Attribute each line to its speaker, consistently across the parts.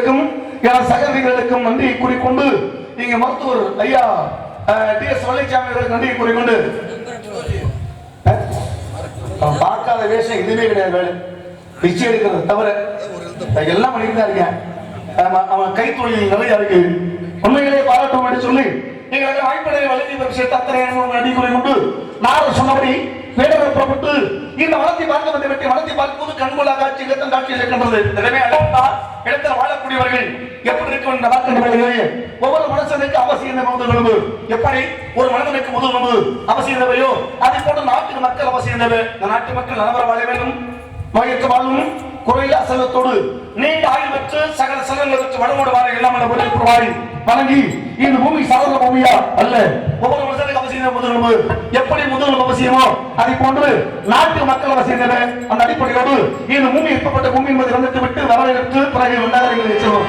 Speaker 1: நண்பர்களுக்கும் என சகோதரிகளுக்கும் நன்றியை கூறிக்கொண்டு இங்க மருத்துவர் ஐயா டி எஸ் வள்ளிச்சாமி அவர்களுக்கு நன்றி கூறிக்கொண்டு பார்க்காத வேஷம் எதுவுமே கிடையாது பிச்சை எடுக்கிறது தவிர எல்லாம் பண்ணிட்டு தான் இருக்கேன். அவன் கைத்தொழில் நிறைய இருக்கு. உண்மைகளே பாராட்டும் என்று சொல்லி எங்களுக்கு வாய்ப்பினை வழங்கி பெற்ற அத்தனை நன்றி கூறிக்கொண்டு நான் சொன்னபடி வேடவர் இந்த வளத்தை பார்க்க வந்து விட்டு வளத்தை பார்க்கும்போது கண்கொள்ளா காட்சி இடத்தம் காட்சி இருக்கின்றது. எனவே அழகா இடத்தில் வாழக்கூடியவர்கள் எப்படி இருக்கும் என்று பார்க்கின்றவர்களே ஒவ்வொரு மனுஷனுக்கு அவசியம் முதுகெலும்பு எப்படி ஒரு மனிதனுக்கு முதுகெலும்பு அவசியம் தேவையோ அதை போன்ற நாட்டு மக்கள் அவசியம் தேவை இந்த நாட்டு மக்கள் நலவர வாழ வேண்டும். நோயற்ற வாழும் குறையில்லா செல்வத்தோடு நீண்ட ஆயுள் பெற்று சகல செல்வங்கள் பெற்று வளமோடு வாழ எல்லாம் வழங்கி இந்த பூமி சாதாரண பூமியா? அல்ல. ஒவ்வொரு மனுஷனுக்கு அவசியம் முதுகெலும்பு எப்படி முதுகெலும்பு அவசியமோ அதை போன்று நாட்டு மக்கள் அவசியம் அந்த அடிப்படையோடு இந்த பூமி எப்பப்பட்ட பூமி என்பதை வந்துட்டு விட்டு வரவேற்று பிறகு வந்தார்கள் நிச்சயம்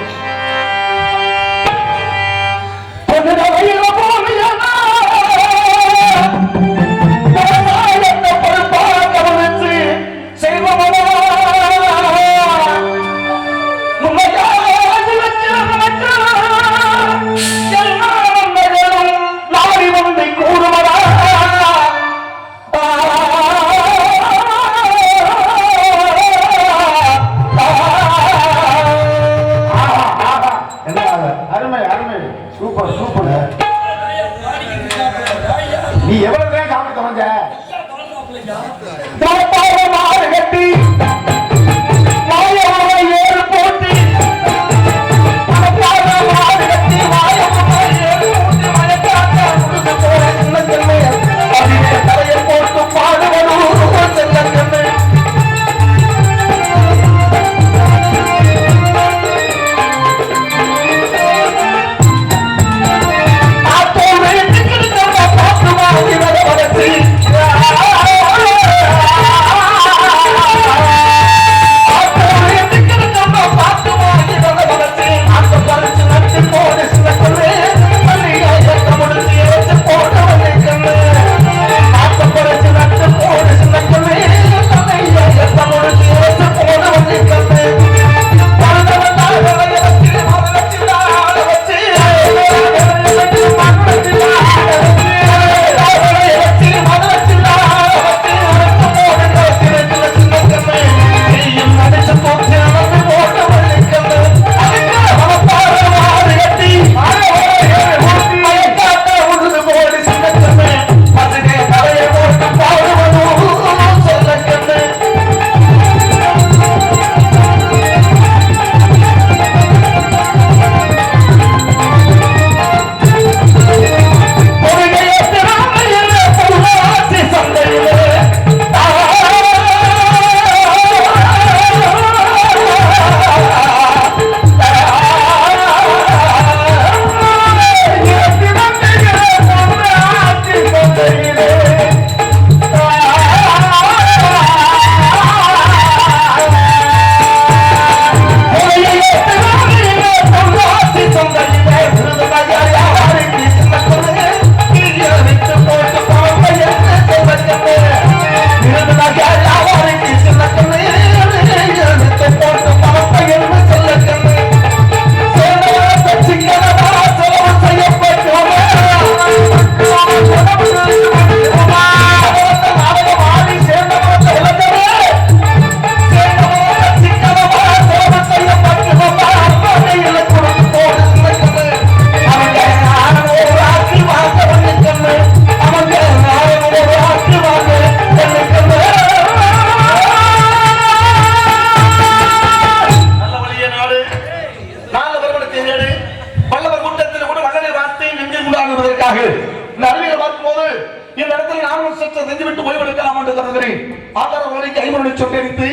Speaker 1: ஓய்வெடுக்கலாம் என்று கருதுகிறேன். ஆதார வேலைக்கு ஐம்பது சொட்டரித்து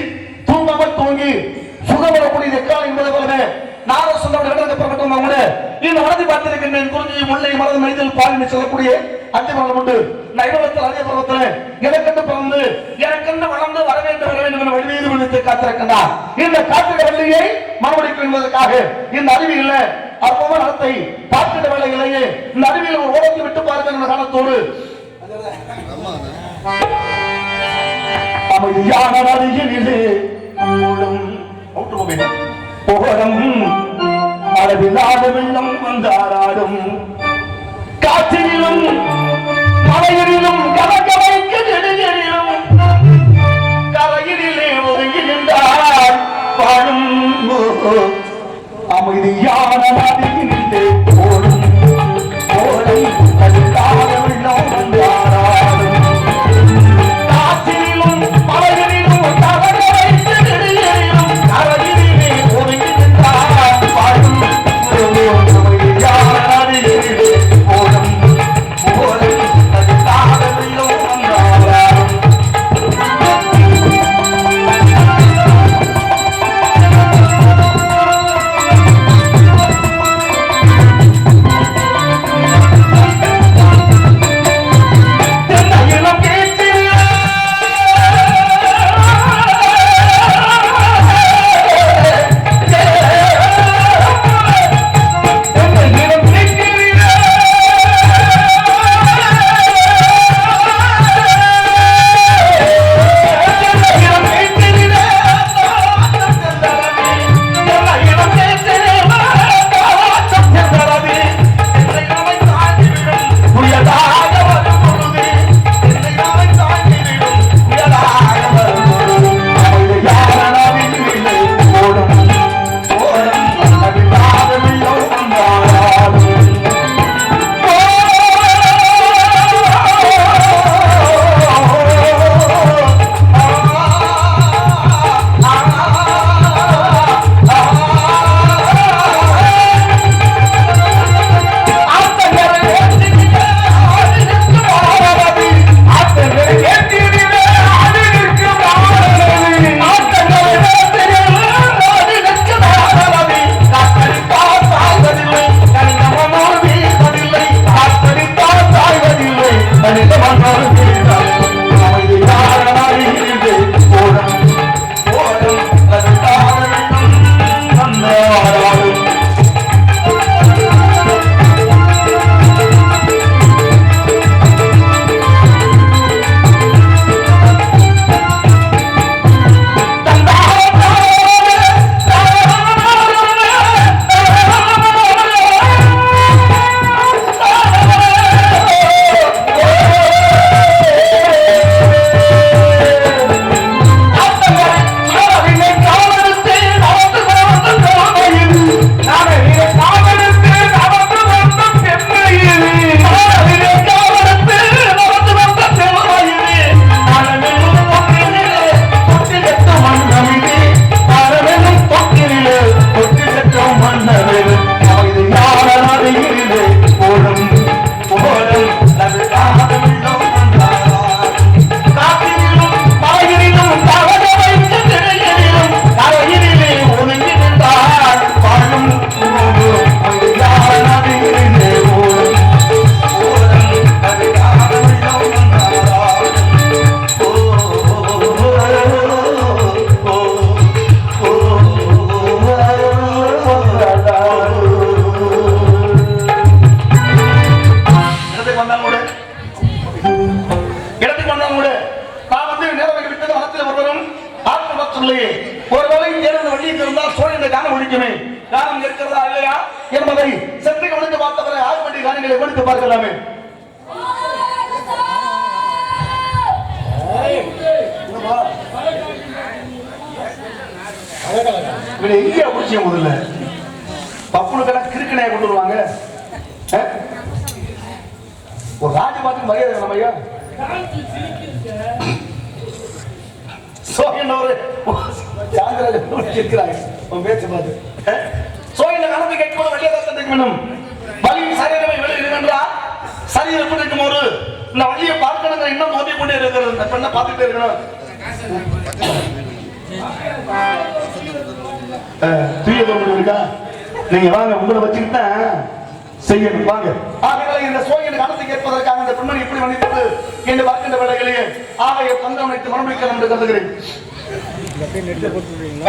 Speaker 1: தூங்காமல் தூங்கி சுகமரக்கூடிய எக்கால் என்பது போல நார சொந்தம் இடங்களுக்கு புறப்பட்டு கூட இந்த மனதை பார்த்திருக்கின்றேன் குறிஞ்சி முல்லை மலர் மனிதன் பாலினை சொல்லக்கூடிய அத்திமரம் உண்டு. நைபவத்தில் அதே பருவத்தில் எனக்கென்று பிறந்து எனக்கென்று வளர்ந்து வர வேண்டும் வர வேண்டும் என வழிமீது விழுத்து காத்திருக்கின்றார். இந்த காத்திர வள்ளியை மறுபடிக்கும் என்பதற்காக இந்த அறிவியல்ல அற்புதமான நடத்தை பார்க்கின்ற வேலைகளையே இந்த அறிவியல் ஒரு ஓடத்தை விட்டு பார்க்கின்ற காலத்தோடு அமைதியான நதியினிலே மூடும் அளவில்லாத வெள்ளம் வந்தாராடும். காற்றிலும் மலையிலும் கலக்க நெடுகிலும் வாழும் அமைதியான நதியினிலே போடும் போடும் கடுத்தார் என்பதை சென்று கவனித்து பார்த்தவரை ஆறு மணி காரியங்களை கவனித்து பார்க்கலாமே. எங்கேயா பிடிச்ச முதல்ல? பப்புனுக்கெல்லாம் கிறுக்கணையா கொண்டு வருவாங்க. ஒரு ராஜ மரியாதை வேணும் ஐயா. சோகனவர் உன் பேச்சு பார்த்து. கணக்கு கேட்கும்போது வெளியே தான் சந்திக்க வேண்டும். வலியும் சரீரமே வெளியில் என்றால் சரீரம் இருக்கும் ஒரு இந்த வழியை பார்க்கணுங்கிற இன்னும் மோதி கொண்டே இருக்கிறது. இந்த பெண்ணை பார்த்துட்டே இருக்கணும். ஆ, தூய தோம்பு இருக்கா? நீங்க வாங்க உங்களை வச்சுக்கிட்டேன் செய்யணும். வாங்க. ஆகையால இந்த சோழன் கணத்தை கேட்பதற்காக இந்த பெண்மணி எப்படி மன்னித்தது. என்று பார்க்கின்ற வேளைகளிலே ஆகைய தந்தம் வைத்து மனமிக்கலாம் என்று கருதுகிறேன். ஆகாய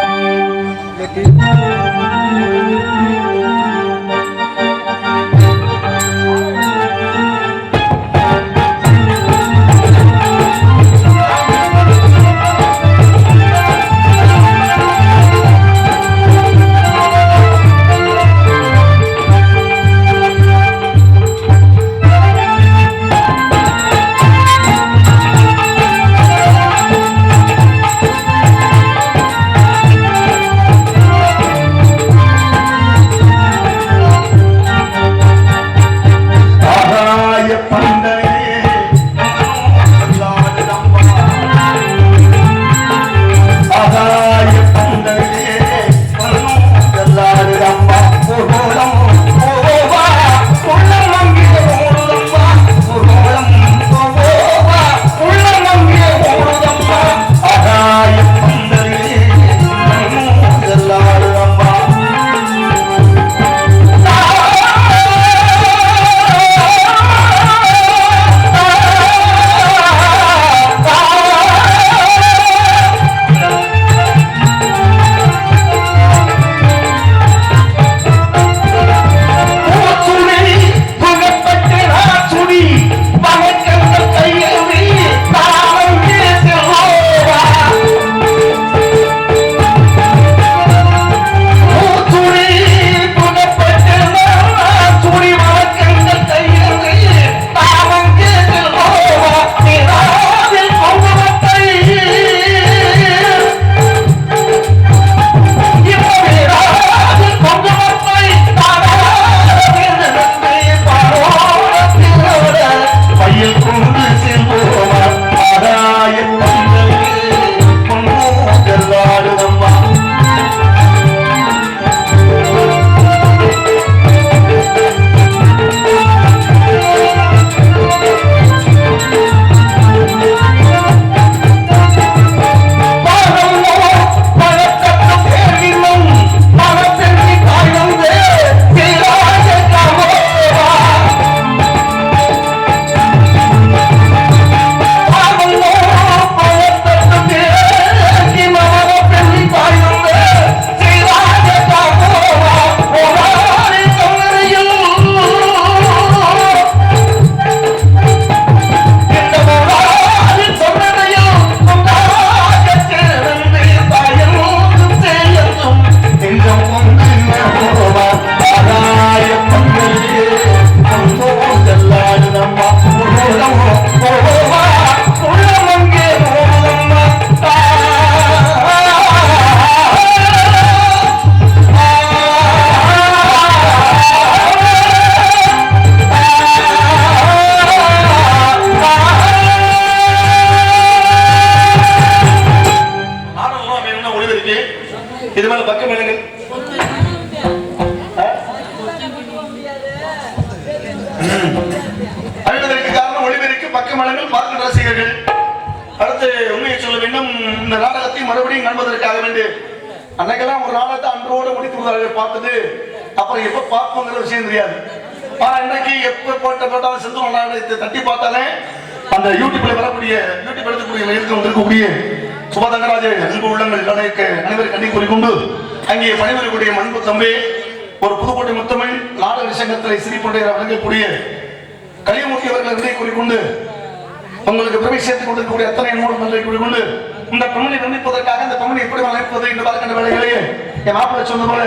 Speaker 1: உண்மையை சொல்ல வேண்டும். இந்த நாடகத்தை மறுபடியும் காண்பதற்காக வேண்டு அன்னைக்கெல்லாம் ஒரு நாடகத்தை அன்றோடு முடித்து விடுவார்கள் பார்த்தது. அப்புறம் எப்ப பார்ப்போங்கிற விஷயம் தெரியாது. ஆனா இன்னைக்கு எப்ப போட்ட போட்டாலும் சிந்து நாடகத்தை தட்டி பார்த்தாலே அந்த யூடியூப்ல வரக்கூடிய யூடியூப் எடுத்துக்கூடிய இருக்க இருக்கக்கூடிய சுபதங்கராஜ அன்பு உள்ளங்கள் அனைவருக்கு அனைவரும் கண்ணி கூறிக்கொண்டு அங்கே பணிபுரியக்கூடிய மண்பு தம்பி ஒரு புதுக்கோட்டை முத்தமிழ் நாடக சங்கத்தில் சிரிப்புடைய வழங்கக்கூடிய கலியமூர்த்தி அவர்கள் இருந்தே கூறிக்கொண்டு உங்களுக்கு பெருமை கொடுக்கக்கூடிய கொண்டிருக்கக்கூடிய அத்தனை என்னோட நன்றை கூறிக்கொண்டு இந்த பெண்ணை வர்ணிப்பதற்காக இந்த பெண்ணை எப்படி வளர்ப்பது என்று பார்க்கின்ற வேலைகளையே என் மாப்பிள்ளை சொன்ன போல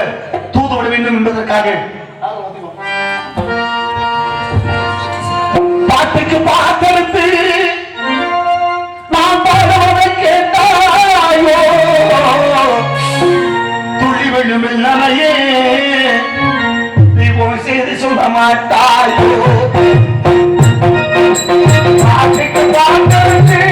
Speaker 1: தூது விட வேண்டும் என்பதற்காக. பாட்டுக்கு பாட்டெடுத்து நான் பாடுவதை கேட்டாயோ? துளி விழுமில் நனையே நீ உன் சொல்ல மாட்டாயோ? பாட்டுக்கு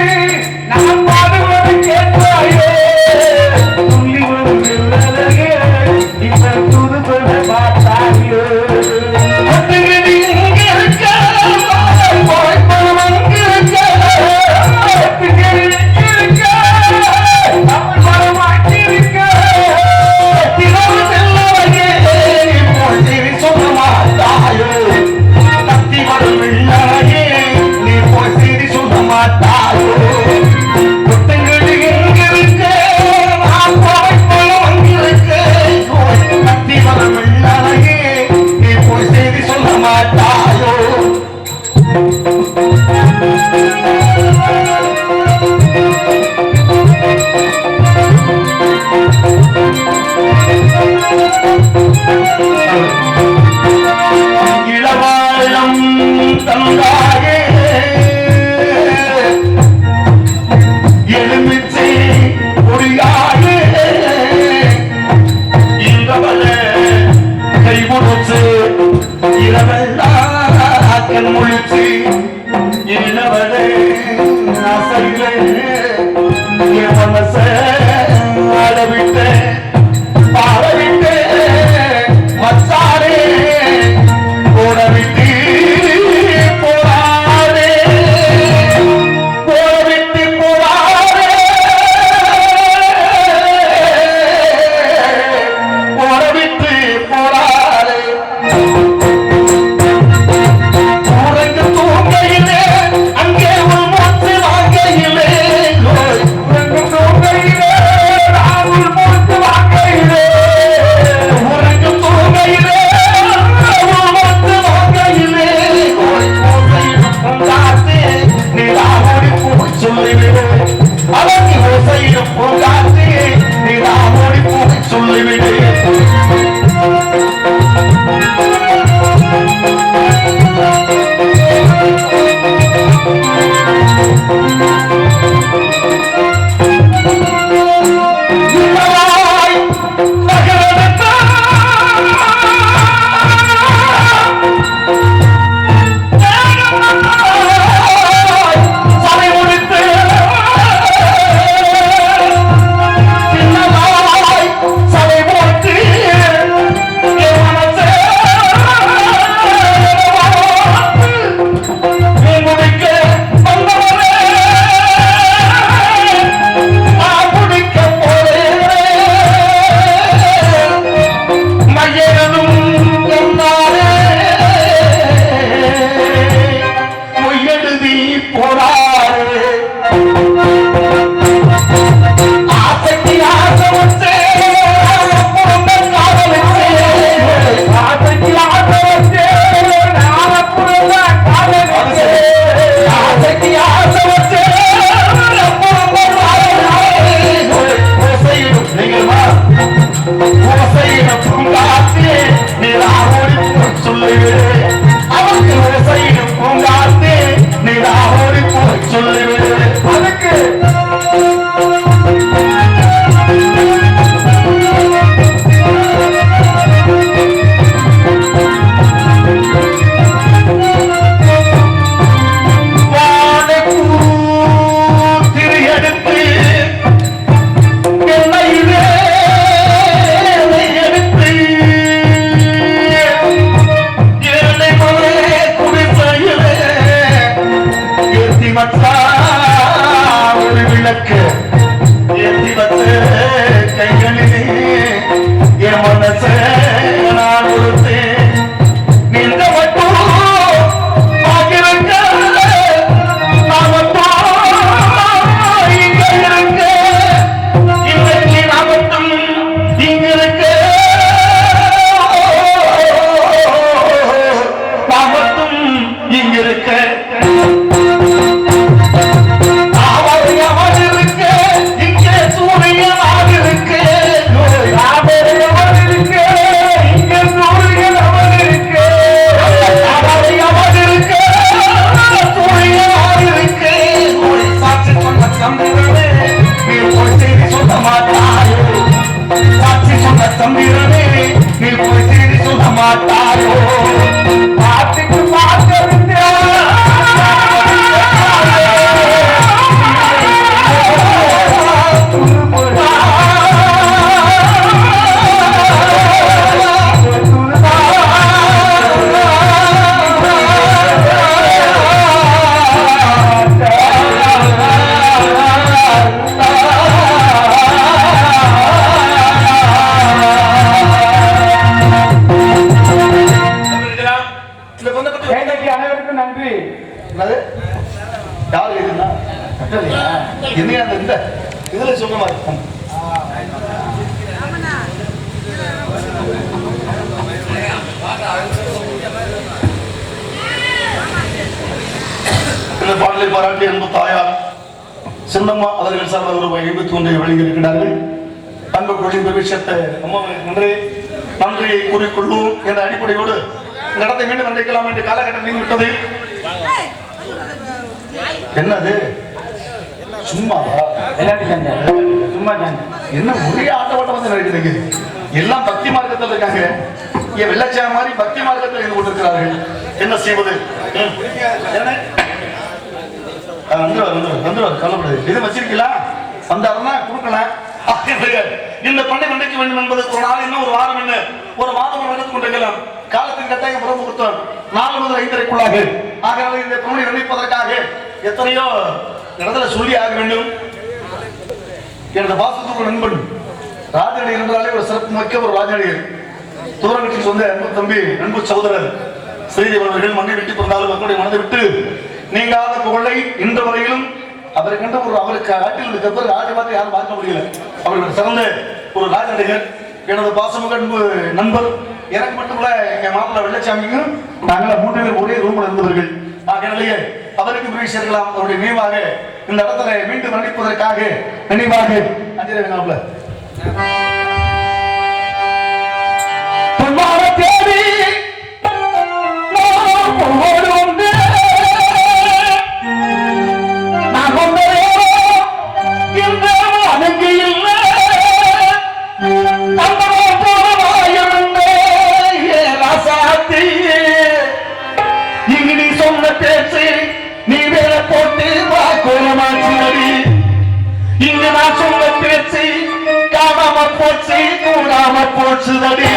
Speaker 1: என்ற அடிப்படையோடு இந்த இடத்தை மீண்டும் நினைக்கலாம் என்று காலகட்டம் நீங்கி விட்டது. என்னது? சும்மாவா?
Speaker 2: விளையாட்டு சண்டை சும்மா
Speaker 1: என்ன ஒரே ஆட்டோட்டம் வந்து நடக்குதுங்க. எல்லாம் பக்தி மார்க்கத்தில் இருக்காங்க. என் வெள்ளச்சா மாதிரி பக்தி மார்க்கத்தில் இருந்து கொண்டிருக்கிறார்கள். என்ன செய்வது? வந்துருவார் வந்துருவார் வந்துருவார் கவலைப்படாது இது வச்சிருக்கீங்களா? வந்தாருன்னா கொடுக்கலாம். இந்த பண்ணை நினைக்க வேண்டும் என்பது ஒரு நாள் என்ன ஒரு வாரம் என்ன? ஒரு மாதம் நடந்து கொண்டிருக்கலாம். காலத்தின் கட்டாயம் புறம் கொடுத்தோம் நாலு முதல் ஐந்தரைக்குள்ளாக. ஆகவே இந்த பணி நினைப்பதற்காக எத்தனையோ இடத்துல சொல்லி ஆக வேண்டும். எனது பாசத்துக்கு நண்பன் ராஜநடி என்றாலே ஒரு சிறப்பு மிக்க ஒரு ராஜநடிகர் தூரகத்தில் சொந்த அன்பு தம்பி அன்பு சகோதரர் ஸ்ரீதேவன் அவர்கள் மண்ணை விட்டு பிறந்தாலும் மக்களுடைய மனதை விட்டு நீங்காத புகழை இன்று வரையிலும் அவரை கண்ட ஒரு அவருக்கு ஆட்டில் இருக்கிறவர் ராஜ மாதிரி யாரும் பார்க்க முடியல. அவர்கள் சிறந்த ஒரு ராஜநடிகர் எனது பாசமுக நண்பர். எனக்கு மட்டும் இல்ல எங்க மாப்பிள்ள வெள்ளச்சாமியும் நாங்கள் மூன்று பேர் ஒரே ரூம்ல இருந்தவர்கள். ஆகையாலேயே அவருக்கு போய் சேர்க்கலாம். அவருடைய நினைவாக இந்த இடத்துல மீண்டும் நடிப்பதற்காக நினைவாக. அஞ்சலி
Speaker 2: மாப்பிள்ள. கூடாம போச்சு கூடாம போச்சுதடி